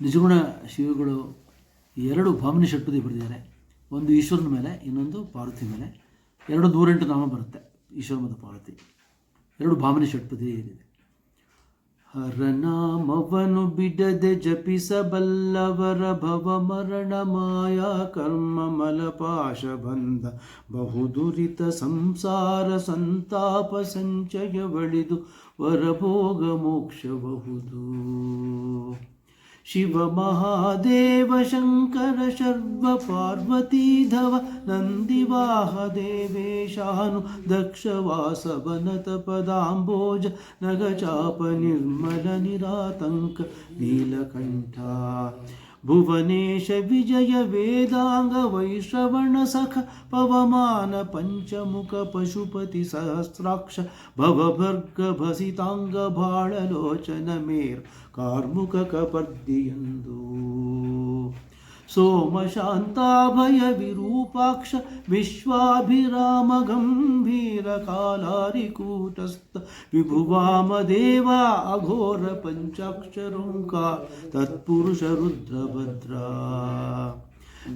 ನಿಜಗುಣ ಶಿವಗಳು ಎರಡು ಭಾವನೆ ಷಟ್ಪದಿ ಬರೆದಿದ್ದಾರೆ ಒಂದು ಈಶ್ವರನ ಮೇಲೆ, ಇನ್ನೊಂದು ಪಾರ್ವತಿ ಮೇಲೆ. ಎರಡು ನೂರೆಂಟು ನಾಮ ಬರುತ್ತೆ, ಈಶ್ವರ ಮತ್ತು ಪಾರ್ವತಿ. ಎರಡು ಭಾವನೆ ಷಟ್ಪದಿ ಏನಿದೆ. ಹರನಾಮವನು ಬಿಡದೆ ಜಪಿಸಬಲ್ಲವರ ಭವ ಮರಣ ಮಾಯಾ ಕರ್ಮ ಮಲಪಾಶ ಬಂಧ ಬಹುದುರಿತ ಸಂಸಾರ ಸಂತಾಪ ಸಂಚಯ ಬಳಿದು ವರಭೋಗ ಮೋಕ್ಷಬಹುದು शिव शिवमहादेव शङ्कर शर्वपार्वतीधव नन्दिवाह देवेशानु दक्षवासवनतपदाम्बोज नगचापनिर्मलनिरातङ्क नीलकण्ठा भुवनेश विजय वेदांग वैश्रवण सख पवमान पंचमुख पशुपति सहस्राक्ष भवभर्ग भसितांग भाणलोचन मेर कार्मुक कपर्दियंदू सोमशान्ताभयविरूपाक्ष विश्वाभिरामगम्भीरकालारिकूटस्थ विभुवामदेवा अघोरपञ्चाक्षरोङ्कार तत्पुरुषरुद्रभद्रा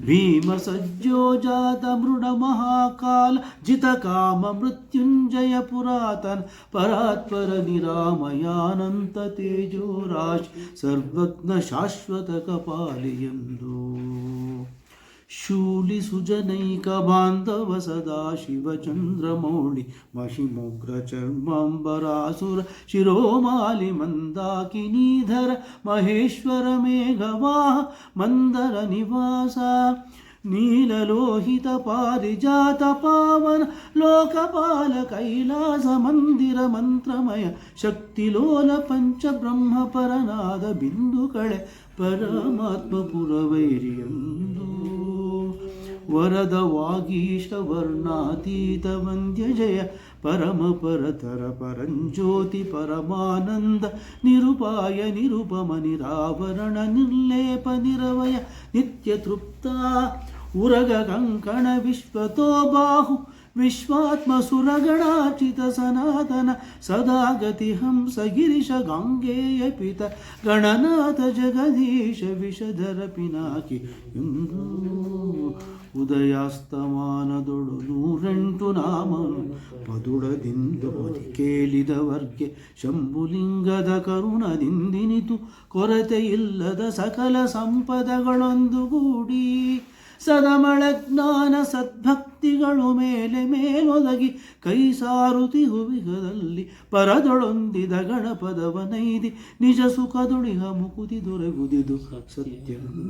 भीमसज्जोजातमृणमहाकाल जितकाममृत्युञ्जय पुरातन परात्परनिरामयानन्ततेजोराश् सर्वज्ञशाश्वतकपालियन्दो ಗಂಭೀರ ಕಾಲಾರಿಕೂಟಸ್ಥ ವಿಭುವಾಮದೇವ ಅಘೋರ ಪಂಚಾಕ್ಷರೋಂಕ ತತ್ಪುರುಷ ರುದ್ರಭದ್ರ ಭೀಮ ಸಜ್ಜೋ ಜಾತ ಮೃಡ ಮಹಾಕಾಲ ಜಿತ ಕಾಮ ಮೃತ್ಯುಂಜಯ ಪುರಾತನ ಪರಾತ್ಪರ ನಿರಾಮಯಾನಂತ ತೇಜೋ ರಾಶಿ ಸರ್ವಜ್ಞ ಶಾಶ್ವತ ಕಪಾಲಿಯಂದು ಶೂಲಿ ಸುಜನೈಕ ಬಾಂಧವ ಸದಾ ಶಿವಚಂದ್ರಮೌಳಿ ಮಹಿಮೋಗ್ರ ಚರ್ಮಾಂಬರಾಸುರ ಶಿರೋಮಾಲಿ ಮಂದಾಕಿನೀಧರ ಮಹೇಶ್ವರ ಮೇಘವಾಹ ಮಂದರ ನಿವಾಸ ನೀಲಲೋಹಿತ ಪಾರಿಜಾತ ಪಾವನ ಲೋಕಪಾಲ ಕೈಲಾಸ ಮಂದಿರ ಮಂತ್ರಮಯ ಶಕ್ತಿಲೋಲ ಪಂಚ ಬ್ರಹ್ಮ ಪರನಾದ ಬಿಂದು ಕಳೆ ಪರಮಾತ್ಮ ಪುರವೈರಿಯಂದು ವರದ ವಾಗೀಶ ವರ್ಣಾತೀತ ವಂದ್ಯ ಜಯ ಪರಮ ಪರತರ ಪರಂಜ್ಯೋತಿ ಪರಮಾನಂದ ನಿರುಪಾಯ ನಿರುಪಮ ನಿರಾವರಣ ನಿರ್ಲೇಪ ನಿರವಯ ನಿತ್ಯ ತೃಪ್ತ ಉರಗ ಕಂಕಣ ವಿಶ್ವತೋ ಬಾಹು ವಿಶ್ವಾತ್ಮ ಸುರಗಣಾಚಿತ ಸನಾತನ ಸದಾ ಗತಿ ಹಂಸ ಗಿರಿಶ ಗಾಂಗೇಯ ಪಿತ ಗಣನಾಥ ಜಗದೀಶ ವಿಷಧರ ಪಿನಾಕಿ ಎಂದು ಉದಯಾಸ್ತಮಾನದೊಳು ನೂರೆಂಟು ನಾಮನು ಪದುಡದಿಂದ ಬದಿ ಕೇಳಿದವರ್ಗೆ ಶಂಭುಲಿಂಗದ ಕರುಣದಿಂದಿನಿತು ಕೊರತೆ ಇಲ್ಲದ ಸಕಲ ಸಂಪದಗಳೊಂದುಗೂಡಿ. ಸದಮಳ ಜ್ಞಾನ ಸದ್ಭಕ್ತಿಗಳು ಮೇಲೆ ಮೇಲೊದಗಿ ಕೈ ಸಾರುತಿ ಹುವಿಗದಲ್ಲಿ ಪರದೊಳೊಂದಿದ ಗಣಪದವನೈದಿ ನಿಜ ಸುಖದುಳಿಹ ಮುಕುತಿ ದೊರೆಗುದಿದು ಸತ್ಯಂದು